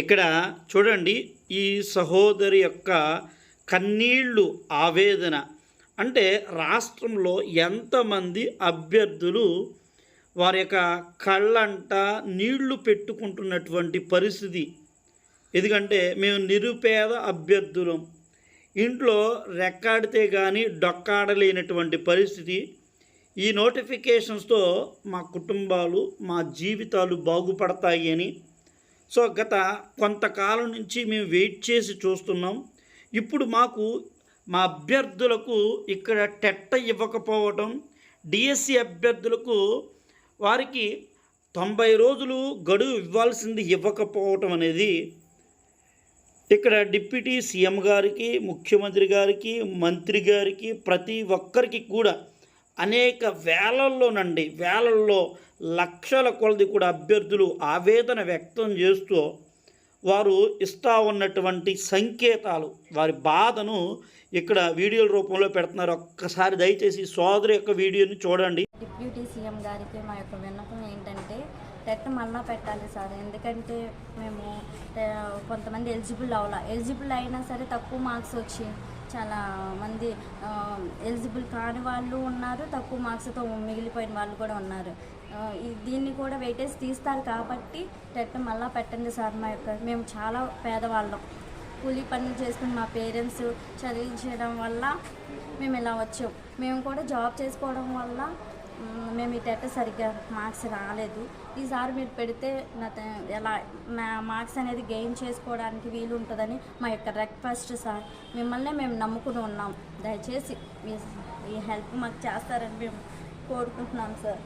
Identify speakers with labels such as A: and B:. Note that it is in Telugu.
A: ఇక్కడ చూడండి ఈ సహోదరి యొక్క కన్నీళ్ళు ఆవేదన. అంటే రాష్ట్రంలో ఎంతమంది అభ్యర్థులు వారి యొక్క కళ్ళంట నీళ్ళు పెట్టుకుంటున్నటువంటి పరిస్థితి. ఎందుకంటే మేము నిరుపేద అభ్యర్థులం. ఇంట్లో రెక్కాడితే కానీ డొక్కాడలేనటువంటి పరిస్థితి. ఈ నోటిఫికేషన్స్తో మా కుటుంబాలు మా జీవితాలు బాగుపడతాయి అని సో గత కొంతకాలం నుంచి మేము వెయిట్ చేసి చూస్తున్నాం. ఇప్పుడు మాకు మా అభ్యర్థులకు ఇక్కడ టెట్ట ఇవ్వకపోవటం డిఎస్సి అభ్యర్థులకు వారికి తొంభై రోజులు గడువు ఇవ్వాల్సింది ఇవ్వకపోవటం అనేది ఇక్కడ డిప్యూటీ సీఎం గారికి ముఖ్యమంత్రి గారికి మంత్రి గారికి ప్రతి ఒక్కరికి కూడా అనేక వేలల్లోనండి వేలల్లో లక్షల కొలది కూడా అభ్యర్థులు ఆవేదన వ్యక్తం చేస్తూ వారు ఇస్తా ఉన్నటువంటి సంకేతాలు వారి బాధను ఇక్కడ వీడియోల రూపంలో పెడుతున్నారు. ఒక్కసారి దయచేసి సోదరు యొక్క వీడియోని చూడండి.
B: డిప్యూటీ సీఎం గారికి మా యొక్క విన్నపం ఏంటంటే టెట్ మళ్ళా పెట్టాలి సార్. ఎందుకంటే మేము కొంతమంది ఎలిజిబుల్ అవ్వాల. ఎలిజిబుల్ అయినా సరే తక్కువ మార్క్స్ వచ్చి చాలా మంది ఎలిజిబుల్ కాని వాళ్ళు ఉన్నారు తక్కువ మార్క్స్తో మిగిలిపోయిన వాళ్ళు కూడా ఉన్నారు. దీన్ని కూడా వెయిటేజ్ తీస్తారు కాబట్టి టెట్ మళ్ళా పెట్టండి సార్ మా యొక్క మేము చాలా పేదవాళ్ళం. కూలీ పనులు చేసుకుని మా పేరెంట్స్ చదివించడం వల్ల మేము ఇలా వచ్చాం? మేము కూడా జాబ్ చేసుకోవడం వల్ల మేము ఈ టెట్ సరిగ్గా మార్క్స్ రాలేదు. ఈసారి మీరు పెడితే నా ఎలా మా మార్క్స్ అనేది గెయిన్ చేసుకోవడానికి వీలు ఉంటుందని మా యొక్క రిక్వెస్ట్ సార్. మిమ్మల్నే మేము నమ్ముకుని ఉన్నాం. దయచేసి మీ ఈ హెల్ప్ మాకు చేస్తారని మేము కోరుకుంటున్నాం సార్.